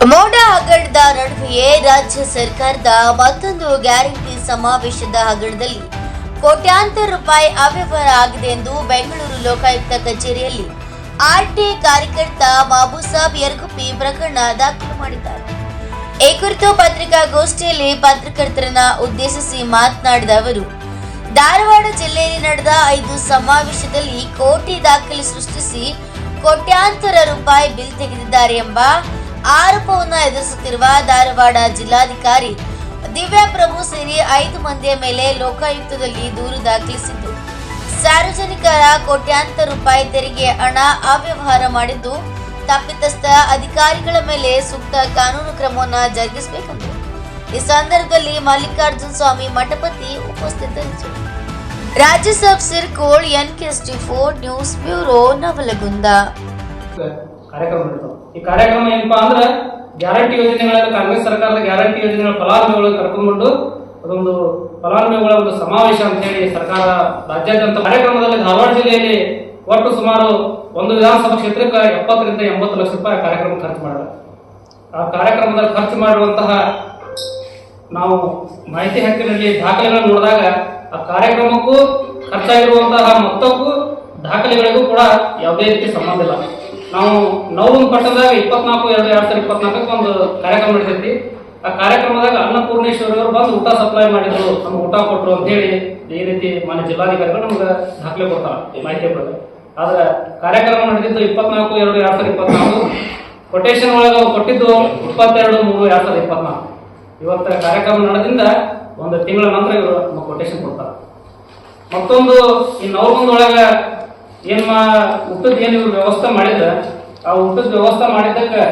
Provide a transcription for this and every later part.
ಮೋಡ ಹಗರಣದ ನಡುವೆಯೇ ರಾಜ್ಯ ಸರ್ಕಾರದ ಮತ್ತೊಂದು ಗ್ಯಾರಂಟಿ ಸಮಾವೇಶದ ಹಗರಣದಲ್ಲಿ ಕೋಟ್ಯಾಂತರ ರೂಪಾಯಿ ಅವ್ಯವಹಾರ ಆಗಿದೆ ಎಂದು ಬೆಂಗಳೂರು ಲೋಕಾಯುಕ್ತ ಕಚೇರಿಯಲ್ಲಿ ಆರ್ಟಿ ಕಾರ್ಯಕರ್ತ ಬಾಬುಸಾಬ್ ಯರ್ಗುಪ್ಪಿ ಪ್ರಕರಣ ದಾಖಲು ಮಾಡಿದ್ದಾರೆ. ಈ ಕುರಿತು ಪತ್ರಿಕಾಗೋಷ್ಠಿಯಲ್ಲಿ ಪತ್ರಕರ್ತರನ್ನ ಉದ್ದೇಶಿಸಿ ಮಾತನಾಡಿದ ಅವರು, ಧಾರವಾಡ ಜಿಲ್ಲೆಯಲ್ಲಿ ನಡೆದ ಐದು ಸಮಾವೇಶದಲ್ಲಿ ಕೋಟಿ ದಾಖಲೆ ಸೃಷ್ಟಿಸಿ ಕೋಟ್ಯಾಂತರ ರೂಪಾಯಿ ಬಿಲ್ ತೆಗೆದಿದ್ದಾರೆ ಎಂಬ ಆರೋಪವನ್ನು ಎದುರಿಸುತ್ತಿರುವ ಧಾರವಾಡ ಜಿಲ್ಲಾಧಿಕಾರಿ ದಿವ್ಯಾ ಪ್ರಭು ಸೇರಿ ಐದು ಮಂದಿಯ ಮೇಲೆ ಲೋಕಾಯುಕ್ತದಲ್ಲಿ ದೂರು ದಾಖಲಿಸಿದ್ದು. ಸಾರ್ವಜನಿಕರ ಕೋಟ್ಯಾಂತರ ರೂಪಾಯಿ ತೆರಿಗೆ ಹಣ ಅವ್ಯವಹಾರ ಮಾಡಿದ್ದು, ತಪ್ಪಿತಸ್ಥ ಅಧಿಕಾರಿಗಳ ಮೇಲೆ ಸೂಕ್ತ ಕಾನೂನು ಕ್ರಮವನ್ನು ಜರುಗಿಸಬೇಕೆಂದರು ಈ ಸಂದರ್ಭದಲ್ಲಿ ಮಲ್ಲಿಕಾರ್ಜುನ ಸ್ವಾಮಿ ಮಠಪತಿ ಉಪಸ್ಥಿತರಿದ್ದರು. Rajya Sabha Sirkol N K four news bureau Navalgund. ಕಾರ್ಯಕ್ರಮ ನಡೀತಾವ ಈ ಕಾರ್ಯಕ್ರಮ ಏನಪ್ಪಾ ಅಂದ್ರೆ ಗ್ಯಾರಂಟಿ ಯೋಜನೆಗಳಲ್ಲಿ ಕಾಂಗ್ರೆಸ್ ಸರ್ಕಾರದ ಗ್ಯಾರಂಟಿ ಯೋಜನೆಗಳ ಫಲಾನುಭವಿಗಳು ಕರ್ಕೊಂಡ್ಬಂದು ಅದೊಂದು ಫಲಾನುಭವಿಗಳ ಒಂದು ಸಮಾವೇಶ ಅಂತ ಹೇಳಿ ಸರ್ಕಾರ ರಾಜ್ಯಾದ್ಯಂತ ಕಾರ್ಯಕ್ರಮದಲ್ಲಿ ಧಾರವಾಡ ಜಿಲ್ಲೆಯಲ್ಲಿ ಒಟ್ಟು ಸುಮಾರು ಒಂದು ವಿಧಾನಸಭಾ ಕ್ಷೇತ್ರಕ್ಕೆ ಎಪ್ಪತ್ತರಿಂದ ಎಂಬತ್ತು ಲಕ್ಷ ರೂಪಾಯಿ ಕಾರ್ಯಕ್ರಮ ಖರ್ಚು ಮಾಡಿದೆ ಆ ಕಾರ್ಯಕ್ರಮದಲ್ಲಿ ಖರ್ಚು ಮಾಡಿರುವಂತಹ ನಾವು ಮಾಹಿತಿ ಹಕ್ಕಿನಲ್ಲಿ ದಾಖಲೆಗಳನ್ನು ನೋಡಿದಾಗ ಆ ಕಾರ್ಯಕ್ರಮಕ್ಕೂ ಖರ್ಚಾಗಿರುವಂತಹ ಮೊತ್ತಕ್ಕೂ ದಾಖಲೆಗಳಿಗೂ ಕೂಡ ಯಾವುದೇ ರೀತಿ ಸಂಬಂಧ ಇಲ್ಲ. ನಾವು ನೌನ್ ಪಟ್ಟದಾಗ ಇಪ್ಪತ್ನಾಲ್ಕು, ಎರಡು ಎರಡು ಸಾವಿರದ ಇಪ್ಪತ್ನಾಲ್ಕಕ್ಕೆ ಒಂದು ಕಾರ್ಯಕ್ರಮ ನಡೆಸೈತಿ ಆ ಕಾರ್ಯಕ್ರಮದಾಗ ಅನ್ನಪೂರ್ಣೇಶ್ವರಿ ಅವರು ಬಂದು ಊಟ ಸಪ್ಲೈ ಮಾಡಿದ್ರು. ನಮ್ಗೆ ಊಟ ಕೊಟ್ರು ಅಂತ ಹೇಳಿ ಈ ರೀತಿ ಮಾನ್ಯ ಜಿಲ್ಲಾಧಿಕಾರಿಗಳು ನಮ್ಗೆ ದಾಖಲೆ ಕೊಡ್ತಾರೆ ಮಾಹಿತಿ ಕೊಡ್ತಾರೆ ಆದ್ರೆ ಕಾರ್ಯಕ್ರಮ ನಡೆದಿದ್ದು ಇಪ್ಪತ್ನಾಲ್ಕು, ಎರಡು ಎರಡು ಸಾವಿರದ ಇಪ್ಪತ್ನಾಲ್ಕು. ಕೊಟೇಶನ್ ಒಳಗೆ ಅವ್ರು ಕೊಟ್ಟಿದ್ದು ಇಪ್ಪತ್ತೆರಡು, ಮೂರು, ಎರಡು ಸಾವಿರದ ಇಪ್ಪತ್ನಾಲ್ಕು. ಇವತ್ತು ಕಾರ್ಯಕ್ರಮ ನಡೆದಿಂದ ಒಂದು ತಿಂಗಳ ನಂತರ ಇವರು ನಮ್ಮ ಕೊಟೇಶನ್ ಕೊಡ್ತಾರೆ. ಮತ್ತೊಂದು ಈ ನವಲಗುಂದ ಒಳಗ ಏನ್ ಮಾ, ಊಟದ ಏನ್ ಇವ್ರು ವ್ಯವಸ್ಥೆ ಮಾಡಿದ ಆ ಊಟದ ವ್ಯವಸ್ಥೆ ಮಾಡಿದ್ದಕ್ಕೆ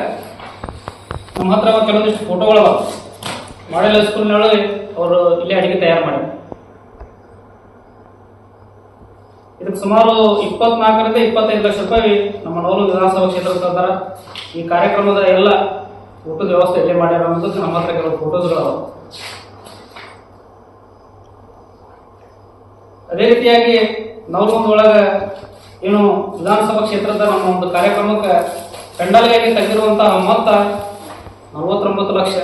ನಮ್ಮ ಹತ್ರ ಕೆಲವೊಂದಿಷ್ಟು ಫೋಟೋಗಳು ಮಾಡೆಲ್ ಸ್ಕೂಲ್ನೊಳಗೆ ಅವರು ಇಲ್ಲೇ ಅಡಿಗೆ ತಯಾರು ಮಾಡಿ ಇದಕ್ಕೆ ಸುಮಾರು ಇಪ್ಪತ್ನಾಲ್ಕರಿಂದ ಇಪ್ಪತ್ತೈದು ಲಕ್ಷ ರೂಪಾಯಿ ನಮ್ಮ ನೋರು ವಿಧಾನಸಭಾ ಕ್ಷೇತ್ರ ತಂದಾರ. ಈ ಕಾರ್ಯಕ್ರಮದ ಎಲ್ಲ ಊಟದ ವ್ಯವಸ್ಥೆ ಇಲ್ಲೇ ಮಾಡ್ಯಾರ ಅನ್ನೋದಕ್ಕೆ ನಮ್ಮ ಹತ್ರ ಕೆಲವು ಫೋಟೋಸ್ಗಳವ ಅದೇ ರೀತಿಯಾಗಿ ನವಲಗುಂದ ಒಳಗ ಏನು ವಿಧಾನಸಭಾ ಕ್ಷೇತ್ರದ ನಮ್ಮ ಒಂದು ಕಾರ್ಯಕ್ರಮಕ್ಕೆ ಪೆಂಡಲ್ಗಾಗಿ ತೆಗೆದಿರುವಂತಹ ಮೊತ್ತ ನಲವತ್ತೊಂಬತ್ತು ಲಕ್ಷ.